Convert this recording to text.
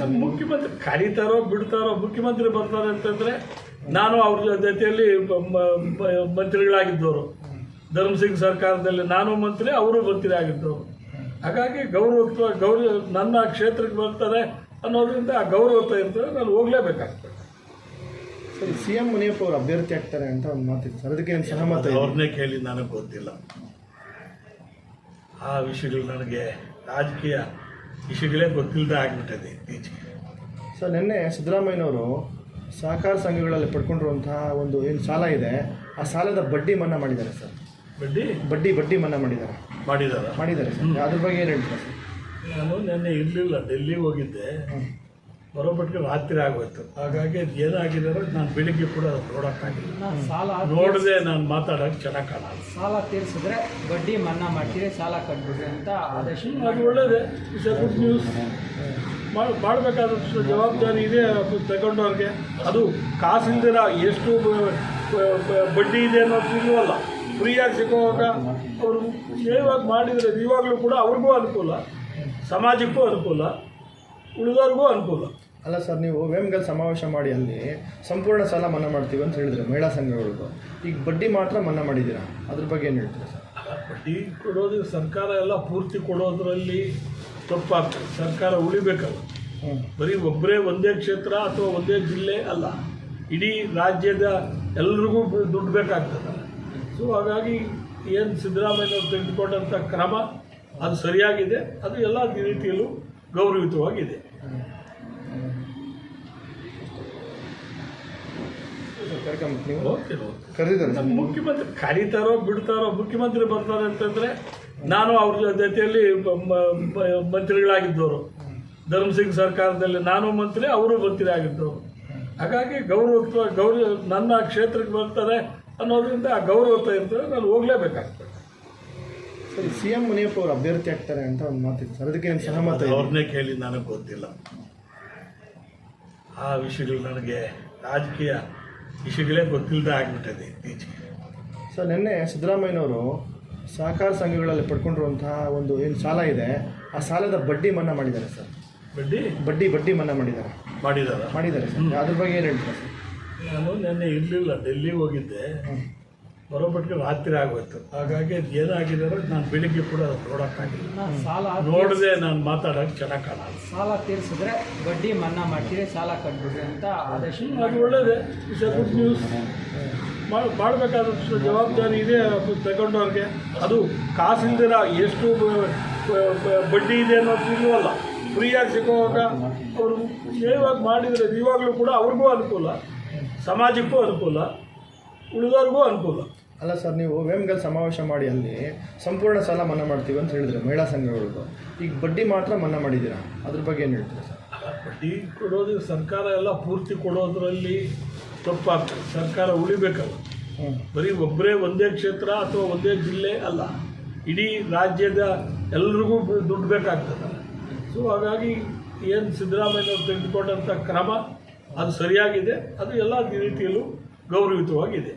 ನಮ್ಮ ಮುಖ್ಯಮಂತ್ರಿ ಕರೀತಾರೋ ಬಿಡ್ತಾರೋ ಮುಖ್ಯಮಂತ್ರಿ ಬರ್ತಾರೆ ಅಂತಂದ್ರೆ ನಾನು ಅವ್ರ ಜೊತೆಯಲ್ಲಿ ಮಂತ್ರಿಗಳಾಗಿದ್ದವರು. ಧರ್ಮಸಿಂಗ್ ಸರ್ಕಾರದಲ್ಲಿ ನಾನು ಮಂತ್ರಿ ಅವರು ಮಂತ್ರಿ ಆಗಿದ್ದವರು. ಹಾಗಾಗಿ ಗೌರವ ಗೌರವ ನನ್ನ ಕ್ಷೇತ್ರಕ್ಕೆ ಬರ್ತಾರೆ ಅನ್ನೋದ್ರಿಂದ ಆ ಗೌರವ ಇರ್ತದೆ ನಾನು ಹೋಗ್ಲೇಬೇಕಾಗ್ತದೆ. ಸರ್ ಸಿ ಎಂ ಮುನಿಯಪ್ಪ ಅವರು ಅಭ್ಯರ್ಥಿ ಆಗ್ತಾರೆ ಅಂತ ಒಂದು ಮಾತಿದ್ದೆ ಸರ್. ಅದಕ್ಕೆ ಏನು ಸಹಮತ ಅವ್ರನ್ನೇ ಕೇಳಿ ನನಗೆ ಗೊತ್ತಿಲ್ಲ. ಆ ವಿಷಯಗಳು ನನಗೆ ರಾಜಕೀಯ ವಿಷಯಗಳೇ ಗೊತ್ತಿಲ್ಲದೆ ಆಗಿಬಿಟ್ಟಿದೆ ಇತ್ತೀಚೆಗೆ ಸರ್ ನಿನ್ನೆ ಸಿದ್ದರಾಮಯ್ಯನವರು ಸಹಕಾರ ಸಂಘಗಳಲ್ಲಿ ಪಡ್ಕೊಂಡಿರುವಂತಹ ಒಂದು ಏನು ಸಾಲ ಇದೆ ಆ ಸಾಲದ ಬಡ್ಡಿ ಮನ್ನಾ ಮಾಡಿದ್ದಾರೆ ಸರ್. ಬಡ್ಡಿ? ಬಡ್ಡಿ ಬಡ್ಡಿ ಮನ್ನಾ ಮಾಡಿದ್ದಾರೆ. ಮಾಡಿದ್ದಾರೆ? ಮಾಡಿದ್ದಾರೆ ಸರ್. ಅದ್ರ ಬಗ್ಗೆ ಏನು ಹೇಳ್ತಾರೆ ಸರ್? ನಾನು ನಿನ್ನೆ ಇರಲಿಲ್ಲ ಡೆಲ್ಲಿಗೆ ಹೋಗಿದ್ದೆ. ಬರೋಬಟ್ಟಿಗೆ ರಾತ್ರಿ ಆಗೋಯ್ತು. ಹಾಗಾಗಿ ಅದು ಏನಾಗಿದಾರೋ ನಾನು ಬೆಳಿಗ್ಗೆ ಕೂಡ ಅದು ನೋಡೋಕ್ಕಾಗಿಲ್ಲ ಸಾಲ ನೋಡದೆ ನಾನು ಮಾತಾಡೋಕೆ ಚೆನ್ನಾಗಿ ಕಾಣಲ್ಲ. ಸಾಲ ತೀರಿಸಿದ್ರೆ ಬಡ್ಡಿ ಮನ್ನಾ ಮಾಡ್ತೀರಿ ಸಾಲ ಕಟ್ಬಿಡ್ರಿ ಅಂತ ಆದೇಶ. ಅದು ಒಳ್ಳೇದೇ. ಇಟ್ಸ್ ಎ ಗುಡ್ ನ್ಯೂಸ್ ಮಾಡಿ ಮಾಡಬೇಕಾದಷ್ಟು ಜವಾಬ್ದಾರಿ ಇದೆ ಅದು ತಗೊಂಡವ್ರಿಗೆ. ಅದು ಕಾಸಿಲ್ದಿರ ಎಷ್ಟು ಬಡ್ಡಿ ಇದೆ ಅನ್ನೋದು ಇಲ್ವಲ್ಲ ಫ್ರೀಯಾಗಿ ಸಿಗೋವಾಗ ಅವರು ನೇರವಾಗಿ ಮಾಡಿದರೆ ಇವಾಗಲೂ ಕೂಡ ಅವ್ರಿಗೂ ಅನುಕೂಲ ಸಮಾಜಕ್ಕೂ ಅನುಕೂಲ ಉಳಿದವ್ರಿಗೂ ಅನುಕೂಲ. ಅಲ್ಲ ಸರ್ ನೀವು ವೇಮ್ಗಲ್ ಸಮಾವೇಶ ಮಾಡಿ ಅಲ್ಲಿ ಸಂಪೂರ್ಣ ಸಾಲ ಮನ್ನಾ ಮಾಡ್ತೀವಿ ಅಂತ ಹೇಳಿದ್ರೆ ಮಹಿಳಾ ಸಂಘಗಳಿಗೂ. ಈಗ ಬಡ್ಡಿ ಮಾತ್ರ ಮನ್ನಾ ಮಾಡಿದ್ದೀರಾ? ಅದ್ರ ಬಗ್ಗೆ ಏನು ಹೇಳ್ತೀರಾ ಸರ್? ಬಡ್ಡಿ ಕೊಡೋದು ಸರ್ಕಾರ ಎಲ್ಲ ಪೂರ್ತಿ ಕೊಡೋದ್ರಲ್ಲಿ ತಪ್ಪಾಗ್ತದೆ. ಸರ್ಕಾರ ಉಳಿಬೇಕಲ್ಲ. ಬರೀ ಒಬ್ಬರೇ ಒಂದೇ ಕ್ಷೇತ್ರ ಅಥವಾ ಒಂದೇ ಜಿಲ್ಲೆ ಅಲ್ಲ. ಇಡೀ ರಾಜ್ಯದ ಎಲ್ರಿಗೂ ದುಡ್ಡು ಬೇಕಾಗ್ತದೆ. ಸೊ ಹಾಗಾಗಿ ಏನು ಸಿದ್ದರಾಮಯ್ಯನವರು ತೆಗೆದುಕೊಂಡಂಥ ಕ್ರಮ ಅದು ಸರಿಯಾಗಿದೆ. ಅದು ಎಲ್ಲ ರೀತಿಯಲ್ಲೂ ಗೌರವಿತವಾಗಿದೆ ನೀವು? ನಮ್ಮ ಮುಖ್ಯಮಂತ್ರಿ ಕರೀತಾರೋ ಬಿಡ್ತಾರೋ ಮುಖ್ಯಮಂತ್ರಿ ಬರ್ತಾರೆ ಅಂತಂದ್ರೆ ನಾನು ಅವ್ರ ಜೊತೆಯಲ್ಲಿ ಮಂತ್ರಿಗಳಾಗಿದ್ದವರು. ಧರ್ಮಸಿಂಗ್ ಸರ್ಕಾರದಲ್ಲಿ ನಾನು ಮಂತ್ರಿ ಅವರು ಮಂತ್ರಿ ಆಗಿದ್ದವರು. ಹಾಗಾಗಿ ಗೌರವತ್ವ ಗೌರವ ನನ್ನ ಕ್ಷೇತ್ರಕ್ಕೆ ಬರ್ತಾರೆ ಅನ್ನೋದ್ರಿಂದ ಆ ಗೌರವತ್ವ ಇರ್ತದೆ ನಾನು ಹೋಗ್ಲೇಬೇಕಾಗ್ತದೆ. ಸರಿ ಸಿ ಎಂ ಮುನಿಯಪ್ಪ ಅವರು ಅಭ್ಯರ್ಥಿ ಆಗ್ತಾರೆ ಅಂತ ಒಂದು ಮಾತಿತ್ತು. ಸರ್ ಅದಕ್ಕೆ ಏನು ಸಹಮತ ಅವ್ರನ್ನೇ ಕೇಳಿ ನನಗೆ ಗೊತ್ತಿಲ್ಲ. ಆ ವಿಷಯಗಳು ನನಗೆ ರಾಜಕೀಯ ವಿಷಯಗಳೇ ಗೊತ್ತಿಲ್ಲದೆ ಆಗಿಬಿಟ್ಟಿದೆ. ಇತ್ತೀಚೆಗೆ ಸರ್ ನಿನ್ನೆ ಸಿದ್ದರಾಮಯ್ಯನವರು ಸಹಕಾರ ಸಂಘಗಳಲ್ಲಿ ಪಡ್ಕೊಂಡಿರುವಂತಹ ಒಂದು ಏನು ಸಾಲ ಇದೆ ಆ ಸಾಲದ ಬಡ್ಡಿ ಮನ್ನಾ ಮಾಡಿದ್ದಾರೆ ಸರ್. ಬಡ್ಡಿ? ಬಡ್ಡಿ ಬಡ್ಡಿ ಮನ್ನಾ ಮಾಡಿದ್ದಾರೆ. ಮಾಡಿದ್ದಾರೆ? ಮಾಡಿದ್ದಾರೆ ಸರ್. ಅದ್ರ ಬಗ್ಗೆ ಏನು ಹೇಳ್ತೀರಾ ಸರ್? ನಾನು ನಿನ್ನೆ ಇರಲಿಲ್ಲ ಡೆಲ್ಲಿಗೆ ಹೋಗಿದ್ದೆ. ಬರೋಬಟ್ಟಿಗೆ ರಾತ್ರಿ ಆಗೋಯ್ತು. ಹಾಗಾಗಿ ಅದು ಏನಾಗಿದಾರೋ ನಾನು ಬೆಳಿಗ್ಗೆ ಕೂಡ ಅದು ನೋಡೋಕ್ಕಾಗಿಲ್ಲ ಸಾಲ ನೋಡದೆ ನಾನು ಮಾತಾಡೋಕೆ ಚೆನ್ನಾಗಿ ಕಾಣಲ್ಲ. ಸಾಲ ತೀರಿಸಿದ್ರೆ ಬಡ್ಡಿ ಮನ್ನಾ ಮಾಡ್ತೀರಿ ಸಾಲ ಕಟ್ಬಿಡ್ರಿ ಅಂತ ಆದೇಶ. ಅದು ಒಳ್ಳೇದೇ. ಇಟ್ಸ್ ಎ ಗುಡ್ ನ್ಯೂಸ್ ಮಾಡಿ ಮಾಡಬೇಕಾದಷ್ಟು ಜವಾಬ್ದಾರಿ ಇದೆ ಅದು ತಗೊಂಡವ್ರಿಗೆ. ಅದು ಕಾಸಿಲ್ದಿರ ಎಷ್ಟು ಬಡ್ಡಿ ಇದೆ ಅನ್ನೋದು ಇಲ್ವಲ್ಲ. ಫ್ರೀಯಾಗಿ ಸಿಗೋವಾಗ ಅವರು ನೇರವಾಗಿ ಮಾಡಿದರೆ ಇವಾಗಲೂ ಕೂಡ ಅವ್ರಿಗೂ ಅನುಕೂಲ ಸಮಾಜಕ್ಕೂ ಅನುಕೂಲ. ಉಳಿದವ್ರಿಗೂ ಅನುಕೂಲ. ಅಲ್ಲ ಸರ್ ನೀವು ವೇಮ್ಗಲ್ ಸಮಾವೇಶ ಮಾಡಿ ಅಲ್ಲಿ ಸಂಪೂರ್ಣ ಸಾಲ ಮನ್ನಾ ಮಾಡ್ತೀವಿ ಅಂತ ಹೇಳಿದ್ರೆ ಮಹಿಳಾ ಸಂಘಗಳಿಗೂ ಈಗ ಬಡ್ಡಿ ಮಾತ್ರ ಮನ್ನಾ ಮಾಡಿದ್ದೀರಾ? ಅದ್ರ ಬಗ್ಗೆ ಏನು ಹೇಳ್ತೀರಾ ಸರ್? ಬಡ್ಡಿ ಕೊಡೋದು ಸರ್ಕಾರ ಎಲ್ಲ ಪೂರ್ತಿ ಕೊಡೋದ್ರಲ್ಲಿ ತಪ್ಪಾಗ್ತದೆ. ಸರ್ಕಾರ ಉಳಿಬೇಕಲ್ಲ. ಬರೀ ಒಬ್ಬರೇ ಒಂದೇ ಕ್ಷೇತ್ರ ಅಥವಾ ಒಂದೇ ಜಿಲ್ಲೆ ಅಲ್ಲ. ಇಡೀ ರಾಜ್ಯದ ಎಲ್ರಿಗೂ ದುಡ್ಡು ಬೇಕಾಗ್ತದೆ. ಸೊ ಹಾಗಾಗಿ ಏನು ಸಿದ್ದರಾಮಯ್ಯನವರು ತೆಗೆದುಕೊಂಡಂಥ ಕ್ರಮ ಅದು ಸರಿಯಾಗಿದೆ. ಅದು ಎಲ್ಲ ರೀತಿಯಲ್ಲೂ ಗೌರವಿತವಾಗಿದೆ